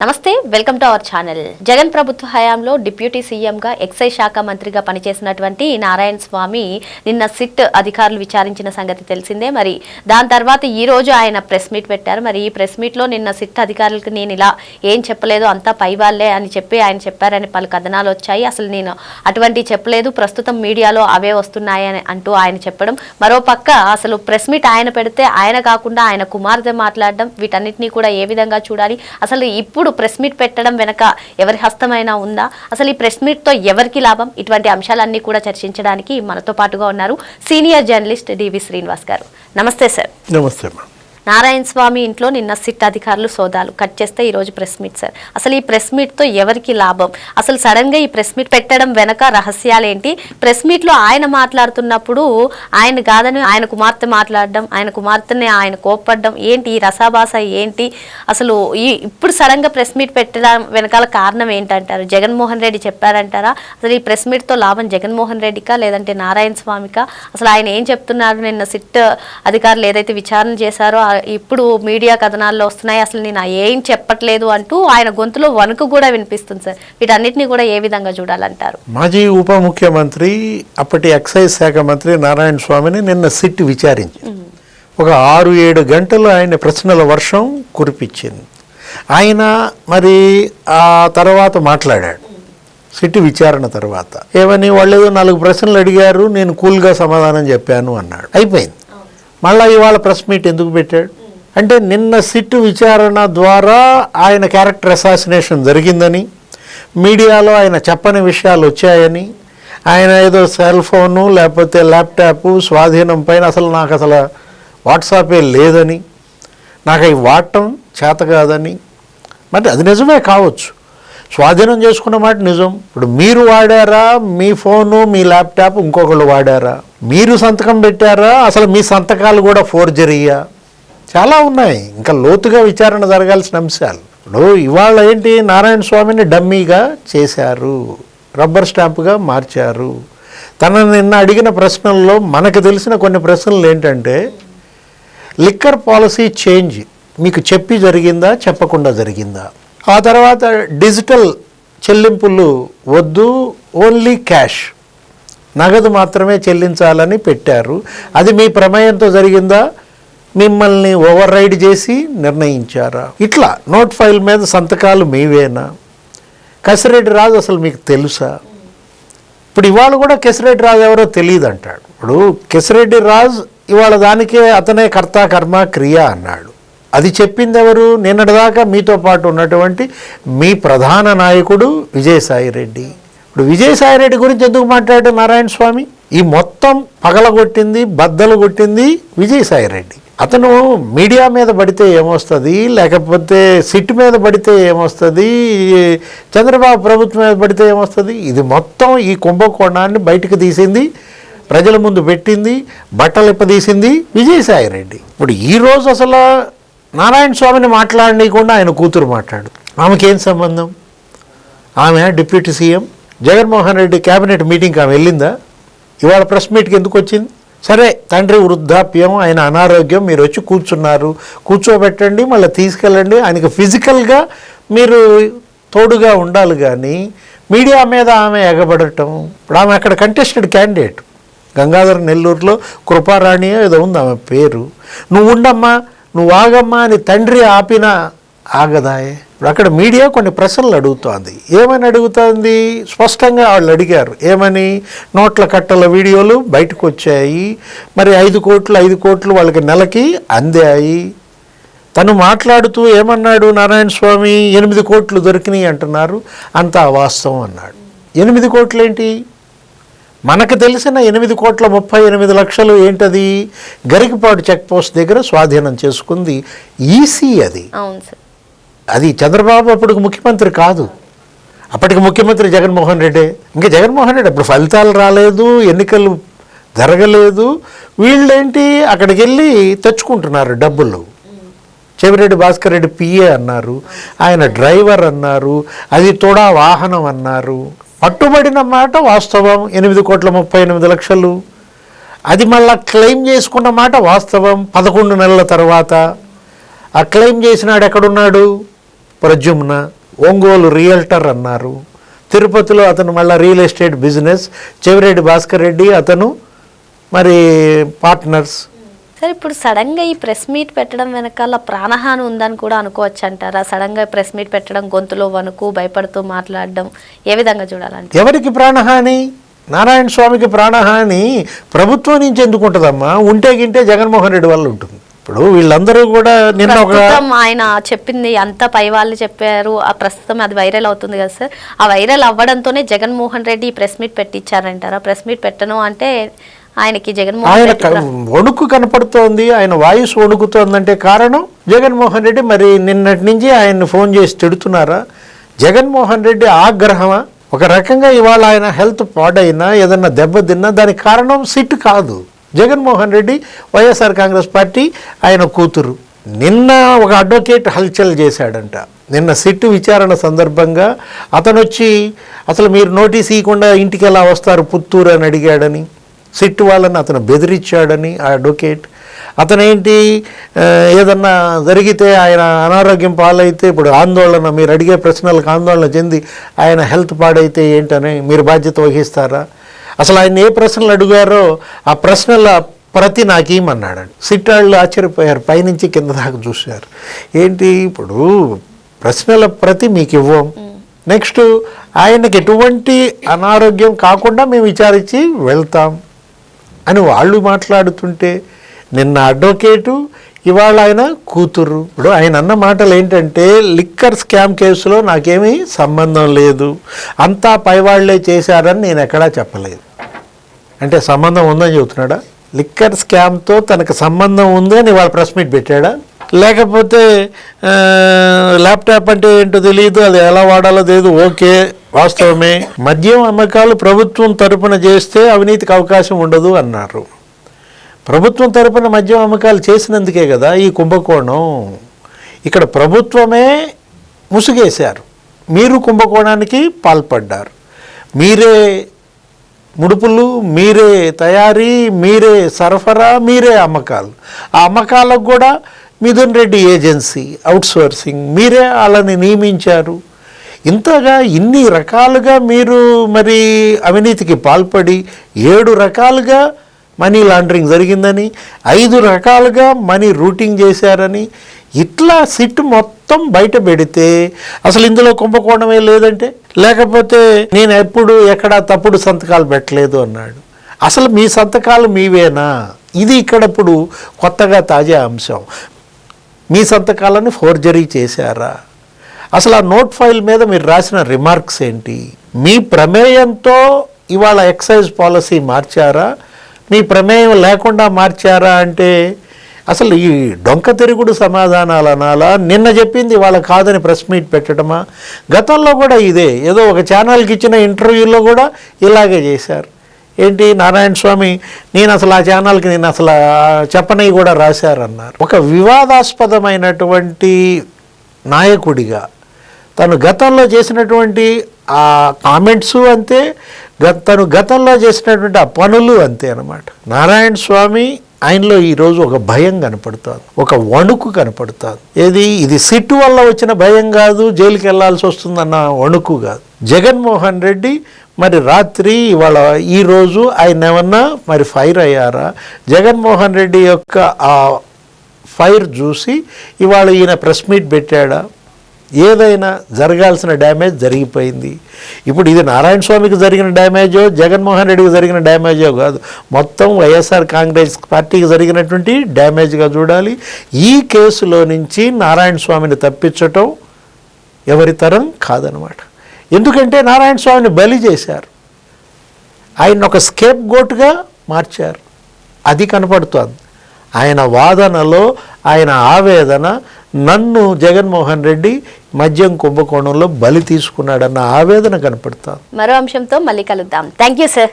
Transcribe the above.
నమస్తే welcome to our channel. Jagan ప్రభుత్వ హయాంలో డిప్యూటీ సీఎంగా ఎక్సైజ్ శాఖ మంత్రిగా పనిచేసినటువంటి నారాయణ స్వామి నిన్న సిట్ అధికారులు విచారించిన సంగతి తెలిసిందే. మరి దాని తర్వాత ఈ రోజు ఆయన ప్రెస్ మీట్ పెట్టారు. మరి ఈ ప్రెస్ మీట్లో నిన్న సిట్ అధికారులకు నేను ఇలా ఏం చెప్పలేదు అంతా పై వాళ్ళే అని చెప్పి ఆయన చెప్పారని పలు కథనాలు వచ్చాయి. అసలు నేను అటువంటి చెప్పలేదు. ప్రస్తుతం మీడియాలో అవే వస్తున్నాయని అంటూ ఆయన చెప్పడం. మరో పక్క అసలు ప్రెస్ మీట్ ఆయన పెడితే ఆయన కాకుండా ఆయన కుమార్తె మాట్లాడడం వీటన్నిటినీ కూడా ఏ విధంగా చూడాలి? అసలు ఇప్పుడు ప్రెస్ మీట్ పెట్టడం వెనక ఎవరి హస్తమైనా ఉందా? అసలు ఈ ప్రెస్ మీట్తో ఎవరికి లాభం? ఇటువంటి అంశాలన్నీ కూడా చర్చించడానికి మనతో పాటుగా ఉన్నారు సీనియర్ జర్నలిస్ట్ డివి శ్రీనివాస్ గారు. నమస్తే సార్ నమస్తే నారాయణ స్వామి ఇంట్లో నిన్న సిట్ అధికారులు సోదాలు. కట్ చేస్తే ఈ రోజు ప్రెస్ మీట్ సార్. అసలు ఈ ప్రెస్ మీట్తో ఎవరికి లాభం? అసలు సడన్గా ఈ ప్రెస్ మీట్ పెట్టడం వెనక రహస్యాలేంటి? ప్రెస్ మీట్లో ఆయన మాట్లాడుతున్నప్పుడు ఆయన కాదని ఆయన కుమార్తె మాట్లాడడం ఆయన కుమార్తెని ఆయన కోప్పడడం ఏంటి ఈ రసాభాస ఏంటి? అసలు ఈ ఇప్పుడు సడన్గా ప్రెస్ మీట్ పెట్టడం వెనకాల కారణం ఏంటంటారు? జగన్మోహన్ రెడ్డి చెప్పారంటారా? అసలు ఈ ప్రెస్ మీట్తో లాభం జగన్మోహన్ రెడ్డికా లేదంటే నారాయణ స్వామికా? అసలు ఆయన ఏం చెప్తున్నారు? నిన్న సిట్ అధికారులు ఏదైతే విచారణ చేశారో ఇప్పుడు మీడియా కథనాల్లో వస్తున్నాయి. అసలు నేను ఏం చెప్పట్లేదు అంటూ ఆయన గొంతులో వణుకు కూడా వినిపిస్తుంది సార్. వీటన్నిటిని కూడా ఏ విధంగా చూడాలంటారు? మాజీ ఉప ముఖ్యమంత్రి అప్పటి ఎక్సైజ్ శాఖ మంత్రి నారాయణ స్వామిని నిన్న సిట్ విచారించింది. ఒక ఆరు ఏడు గంటలు ఆయన ప్రశ్నల వర్షం కురిపించింది. ఆయన మరి ఆ తర్వాత మాట్లాడాడు. సిట్ విచారణ తర్వాత. ఏమని వాళ్ళు ఏదో నాలుగు ప్రశ్నలు అడిగారు నేను కూల్గా సమాధానం చెప్పాను అన్నాడు. అయిపోయింది. మళ్ళీ ఇవాళ ప్రెస్ మీట్ ఎందుకు పెట్టాడు? అంటే నిన్న సిట్ విచారణ ద్వారా ఆయన క్యారెక్టర్ అసాసినేషన్ జరిగిందని మీడియాలో ఆయన చెప్పని విషయాలు వచ్చాయని ఆయన ఏదో సెల్ ఫోను లేకపోతే ల్యాప్టాప్ స్వాధీనం పైన అసలు నాకు అసలు వాట్సాపే లేదని నాకు అవి వాడటం చేత కాదని మరి అది నిజమే కావచ్చు. స్వాధీనం చేసుకున్న మాట నిజం. ఇప్పుడు మీరు వాడారా మీ ఫోను మీ ల్యాప్టాప్ ఇంకొకళ్ళు వాడారా? మీరు సంతకం పెట్టారా? అసలు మీ సంతకాలు కూడా ఫోర్జరీయా? చాలా ఉన్నాయి. ఇంకా లోతుగా విచారణ జరగాల్సిన అంశాలు. ఇప్పుడు ఇవాళ ఏంటి? నారాయణ స్వామిని డమ్మీగా చేశారు. రబ్బర్ స్టాంప్గా మార్చారు. తన నిన్న అడిగిన ప్రశ్నల్లో మనకు తెలిసిన కొన్ని ప్రశ్నలు ఏంటంటే లిక్కర్ పాలసీ చేంజ్ మీకు చెప్పి జరిగిందా చెప్పకుండా జరిగిందా? ఆ తర్వాత డిజిటల్ చెల్లింపులు వద్దు ఓన్లీ క్యాష్. నగదు మాత్రమే చెల్లించాలని పెట్టారు. అది మీ ప్రమేయంతో జరిగిందా? మిమ్మల్ని ఓవర్ రైడ్ చేసి నిర్ణయించారా? ఇట్లా నోట్ ఫైల్ మీద సంతకాలు మీవేనా? కసిరెడ్డి రాజు అసలు మీకు తెలుసా? ఇప్పుడు ఇవాళ కూడా కెసిరెడ్డి రాజు ఎవరో తెలియదు అంటాడు ఇప్పుడు కెసిరెడ్డి రాజు ఇవాళ దానికే అతనే కర్త కర్మ క్రియ అన్నాడు. అది చెప్పింది ఎవరు నిన్నటిదాకా మీతో పాటు ఉన్నటువంటి మీ ప్రధాన నాయకుడు విజయసాయి రెడ్డి ఇప్పుడు విజయసాయి రెడ్డి గురించి ఎందుకు మాట్లాడాడు నారాయణ స్వామి? ఈ మొత్తం పగలగొట్టింది బద్దలు కొట్టింది విజయసాయి రెడ్డి అతను మీడియా మీద పడితే ఏమొస్తుంది? లేకపోతే సిట్ మీద పడితే ఏమొస్తుంది? చంద్రబాబు ప్రభుత్వం మీద పడితే ఏమొస్తుంది? ఇది మొత్తం ఈ కుంభకోణాన్ని బయటకు తీసింది ప్రజల ముందు పెట్టింది బట్టలు ఇప్పదీసింది విజయసాయి రెడ్డి ఇప్పుడు ఈ రోజు అసలు నారాయణ స్వామిని మాట్లాడనీయకుండా ఆయన కూతురు మాట్లాడు. ఆమెకేం సంబంధం? ఆమె deputy CM. Jaganmohan Reddy cabinet మీటింగ్కి ఆమె వెళ్ళిందా? ఇవాళ ప్రెస్ మీట్కి ఎందుకు వచ్చింది? సరే తండ్రి వృద్ధాప్యం ఆయన అనారోగ్యం మీరు వచ్చి కూర్చున్నారు. కూర్చోబెట్టండి మళ్ళీ తీసుకెళ్ళండి. ఆయనకి ఫిజికల్గా మీరు తోడుగా ఉండాలి కానీ మీడియా మీద ఆమె ఎగబడటం. ఇప్పుడు ఆమె అక్కడ కంటెస్టెడ్ క్యాండిడేట్ గంగాధర నెల్లూరులో కృపారాణి ఏదో ఉంది ఆమె పేరు. నువ్వు ఉండమ్మా నువ్వు ఆగమ్మా అని తండ్రి ఆపిన ఆగదాయే. ఇప్పుడు అక్కడ మీడియా కొన్ని ప్రశ్నలు అడుగుతోంది. ఏమని అడుగుతోంది? స్పష్టంగా వాళ్ళు అడిగారు. ఏమని? నోట్ల కట్టల వీడియోలు బయటకు వచ్చాయి మరి ఐదు కోట్లు ఐదు కోట్లు వాళ్ళకి నెలకి అందాయి. తను మాట్లాడుతూ ఏమన్నాడు? నారాయణ స్వామి ఎనిమిది కోట్లు దొరికినాయి అంటున్నారు. అంతా వాస్తవం అన్నాడు. ఎనిమిది కోట్లు ఏంటి మనకు తెలిసిన ఎనిమిది కోట్ల ముప్పై ఎనిమిది లక్షలు ఏంటది? గరికపాడు చెక్ పోస్ట్ దగ్గర స్వాధీనం చేసుకుంది ఈసీ అది. అవును సార్. అది చంద్రబాబు అప్పటికి ముఖ్యమంత్రి కాదు. అప్పటికి ముఖ్యమంత్రి జగన్మోహన్ రెడ్డి. ఇంకా జగన్మోహన్ రెడ్డి అప్పుడు ఫలితాలు రాలేదు ఎన్నికలు జరగలేదు. వీళ్ళేంటి? అక్కడికి వెళ్ళి తెచ్చుకుంటున్నారు డబ్బులు. చెవిరెడ్డి భాస్కర్ రెడ్డి పిఏ అన్నారు. ఆయన డ్రైవర్ అన్నారు. అది తోడా వాహనం అన్నారు. పట్టుబడిన మాట వాస్తవం ఎనిమిది కోట్ల ముప్పై ఎనిమిది లక్షలు. అది మళ్ళా క్లెయిమ్ చేసుకున్న మాట వాస్తవం పదకొండు నెలల తర్వాత. ఆ క్లెయిమ్ చేసినాడు ఎక్కడున్నాడు? ప్రజుమ్న ఒంగోలు రియల్టర్ అన్నారు. తిరుపతిలో అతను మళ్ళీ real estate business Chevireddy Bhaskar Reddy అతను మరి పార్ట్నర్స్. సార్ ఇప్పుడు సడన్గా ఈ ప్రెస్ మీట్ పెట్టడం వెనకాల ప్రాణహాని ఉందని కూడా అనుకోవచ్చు అంటారా సడన్గా ప్రెస్ మీట్ పెట్టడం గొంతులో వణుకు భయపడుతూ మాట్లాడడం ఏ విధంగా చూడాలంటే ఎవరికి ప్రాణహాని? నారాయణ స్వామికి ప్రాణహాని ప్రభుత్వం నుంచి ఎందుకు ఉంటుందమ్మా? ఉంటే గింటే జగన్మోహన్ రెడ్డి వల్ల ఉంటుంది. ఇప్పుడు వీళ్ళందరూ కూడా నిన్న ఒక ఆయన చెప్పింది అంతా పై వాళ్ళు చెప్పారు. ఆ ప్రస్తుతం అది వైరల్ అవుతుంది కదా సార్. ఆ వైరల్ అవ్వడంతోనే జగన్మోహన్ రెడ్డి ఈ ప్రెస్ మీట్ పెట్టించారంటారా? ప్రెస్ మీట్ పెట్టను అంటే ఆయనకి జగన్మోహన్ ఆయన వణుకు కనపడుతోంది ఆయన వాయిస్ వణుకుతోందంటే కారణం జగన్మోహన్ రెడ్డి. మరి నిన్నటి నుంచి ఆయన్ని ఫోన్ చేసి తిడుతున్నారా? జగన్మోహన్ రెడ్డి ఆగ్రహమా? ఒక రకంగా ఇవాళ ఆయన హెల్త్ పాడైనా ఏదన్నా దెబ్బతిన్నా దానికి కారణం సిట్ కాదు. జగన్మోహన్ రెడ్డి వైఎస్ఆర్ కాంగ్రెస్ పార్టీ ఆయన కూతురు. నిన్న ఒక అడ్వకేట్ హల్చల్ చేశాడంట. నిన్న సిట్ విచారణ సందర్భంగా అతను వచ్చి అసలు మీరు నోటీస్ ఇవ్వకుండా ఇంటికి ఎలా వస్తారు పుత్తూరు? అని అడిగాడని. సిట్ వాళ్ళని అతను బెదిరించాడని ఆ అడ్వకేట్ అతనేంటి ఏదన్నా జరిగితే ఆయన అనారోగ్యం పాలైతే ఇప్పుడు ఆందోళన మీరు అడిగే ప్రశ్నలకు ఆందోళన చెంది ఆయన హెల్త్ పాడైతే ఏంటని మీరు బాధ్యత వహిస్తారా? అసలు ఆయన ఏ ప్రశ్నలు అడిగారో ఆ ప్రశ్నల ప్రతి నాకేమన్నాడు సిట్ వాళ్ళు ఆశ్చర్యపోయారు పైనుంచి కింద దాకా చూశారు. ఏంటి ఇప్పుడు ప్రశ్నల ప్రతి మీకు ఇవ్వం. నెక్స్ట్ ఆయనకి ఎటువంటి అనారోగ్యం కాకుండా మేము విచారించి వెళ్తాం. అని వాళ్ళు మాట్లాడుతుంటే నిన్న అడ్వకేటు ఇవాళ ఆయన కూతురు. ఇప్పుడు ఆయన అన్న మాటలు ఏంటంటే లిక్కర్ స్కామ్ కేసులో నాకేమీ సంబంధం లేదు. అంతా పైవాళ్ళే చేశారని నేను ఎక్కడా చెప్పలేదు. అంటే సంబంధం ఉందని చెబుతున్నాడా? లిక్కర్ స్కామ్తో తనకు సంబంధం ఉంది అని వాళ్ళ ప్రెస్ మీట్ పెట్టాడా? లేకపోతే ల్యాప్టాప్ అంటే ఏంటో తెలియదు అది ఎలా వాడాలో తెలియదు ఓకే వాస్తవమే. మద్యం అమ్మకాలు ప్రభుత్వం తరపున చేస్తే అవినీతికి అవకాశం ఉండదు అన్నారు. ప్రభుత్వం తరపున మద్యం అమ్మకాలు చేసినందుకే కదా ఈ కుంభకోణం. ఇక్కడ ప్రభుత్వమే ముసుగేశారు. మీరు కుంభకోణానికి పాల్పడ్డారు. మీరే ముడుపులు మీరే తయారీ మీరే సరఫరా మీరే అమ్మకాలు. ఆ అమ్మకాలకు కూడా మిథున్ రెడ్డి ఏజెన్సీ అవుట్సోర్సింగ్ మీరే వాళ్ళని నియమించారు. ఇంతగా ఇన్ని రకాలుగా మీరు మరి అవినీతికి పాల్పడి ఏడు రకాలుగా మనీ లాండరింగ్ జరిగిందని ఐదు రకాలుగా మనీ రూటింగ్ చేశారని ఇట్లా సిట్ మొత్తం బయట పెడితే అసలు ఇందులో కుంభకోణమే లేదంటే? లేకపోతే నేను ఎప్పుడు ఎక్కడ తప్పుడు సంతకాలు పెట్టలేదు అన్నాడు. అసలు మీ సంతకాలు మీవేనా? ఇది ఇక్కడ ఇప్పుడు కొత్తగా తాజా అంశం. మీ సంతకాలని ఫోర్జరీ చేశారా? అసలు ఆ నోట్ ఫైల్ మీద మీరు రాసిన రిమార్క్స్ ఏంటి? మీ ప్రమేయంతో ఇవాళ ఎక్సైజ్ పాలసీ మార్చారా? మీ ప్రమేయం లేకుండా మార్చారా అంటే అసలు ఈ డొంక తిరుగుడు సమాధానాలు అనాలా? నిన్న చెప్పింది వాళ్ళ కాదని ప్రెస్ మీట్ పెట్టడమా గతంలో కూడా ఇదే. ఏదో ఒక ఛానల్కి ఇచ్చిన ఇంటర్వ్యూలో కూడా ఇలాగే చేశారు. ఏంటి నారాయణ స్వామి నేను అసలు ఆ ఛానల్కి నేను అసలు చెప్పనవి కూడా రాశారన్నారు. ఒక వివాదాస్పదమైనటువంటి నాయకుడిగా తను గతంలో చేసినటువంటి ఆ కామెంట్స్ అంతే గ- తను గతంలో చేసినటువంటి ఆ పనులు అంతే అనమాట నారాయణ స్వామి ఆయనలో ఈరోజు ఒక భయం కనపడుతుంది ఒక వణుకు కనపడుతుంది. ఏది? ఇది సిట్టు వల్ల వచ్చిన భయం కాదు జైలుకి వెళ్ళాల్సి వస్తుందన్న వణుకు కాదు. జగన్మోహన్ రెడ్డి మరి రాత్రి ఇవాళ ఈరోజు ఆయన ఏమన్నా మరి ఫైర్ అయ్యారా? జగన్మోహన్ రెడ్డి యొక్క ఆ ఫైర్ చూసి ఇవాళ ఈయన ప్రెస్ మీట్ పెట్టాడా? ఏదైనా జరగాల్సిన డ్యామేజ్ జరిగిపోయింది. ఇప్పుడు ఇది నారాయణ స్వామికి జరిగిన డ్యామేజో జగన్మోహన్ రెడ్డికి జరిగిన డ్యామేజో కాదు. మొత్తం వైఎస్ఆర్ కాంగ్రెస్ పార్టీకి జరిగినటువంటి డ్యామేజ్గా చూడాలి. ఈ కేసులో నుంచి నారాయణ స్వామిని తప్పించటం ఎవరి తరం కాదనమాట ఎందుకంటే నారాయణ స్వామిని బలి చేశారు. ఆయన ఒక స్కేప్ గోట్గా మార్చారు. అది కనపడుతోంది. ఆయన వాదనలో ఆయన ఆవేదన నన్ను జగన్మోహన్ రెడ్డి మద్యం కుంభకోణంలో బలి తీసుకున్నాడన్న ఆవేదన కనపడుతోంది. మరో అంశంతో మళ్ళీ కలుద్దాం. Thank you sir